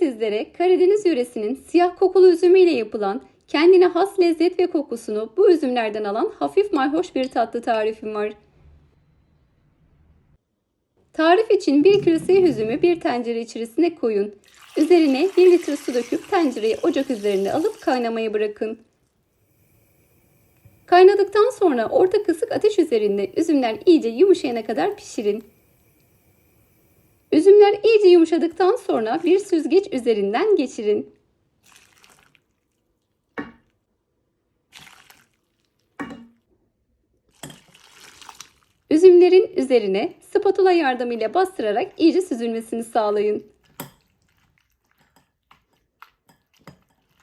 sizlere Karadeniz yöresinin siyah kokulu üzümüyle yapılan kendine has lezzet ve kokusunu bu üzümlerden alan hafif mayhoş bir tatlı tarifim var. Tarif için 1 kilo siyah üzümü bir tencere içerisine koyun. Üzerine 1 litre su döküp tencereyi ocak üzerine alıp kaynamaya bırakın. Kaynadıktan sonra orta kısık ateş üzerinde üzümler iyice yumuşayana kadar pişirin. İyice yumuşadıktan sonra bir süzgeç üzerinden geçirin. Üzümlerin üzerine spatula yardımıyla bastırarak iyice süzülmesini sağlayın.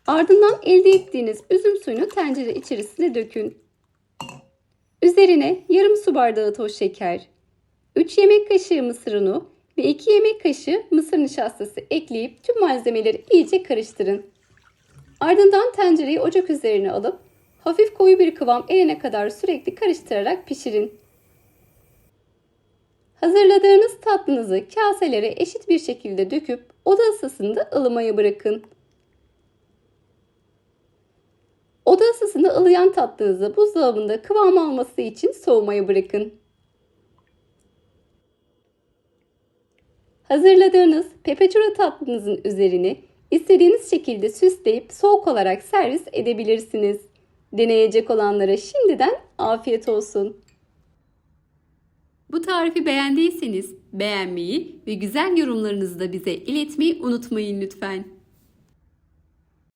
Ardından elde ettiğiniz üzüm suyunu tencere içerisine dökün. Üzerine yarım su bardağı toz şeker, 3 yemek kaşığı mısır unu ve 2 yemek kaşığı mısır nişastası ekleyip tüm malzemeleri iyice karıştırın. Ardından tencereyi ocak üzerine alıp hafif koyu bir kıvam erene kadar sürekli karıştırarak pişirin. Hazırladığınız tatlınızı kaselere eşit bir şekilde döküp oda ısısında ılımaya bırakın. Oda ısısında ılıyan tatlınızı buzdolabında kıvam alması için soğumaya bırakın. Hazırladığınız pepeçora tatlınızın üzerine istediğiniz şekilde süsleyip soğuk olarak servis edebilirsiniz. Deneyecek olanlara şimdiden afiyet olsun. Bu tarifi beğendiyseniz beğenmeyi ve güzel yorumlarınızı da bize iletmeyi unutmayın lütfen.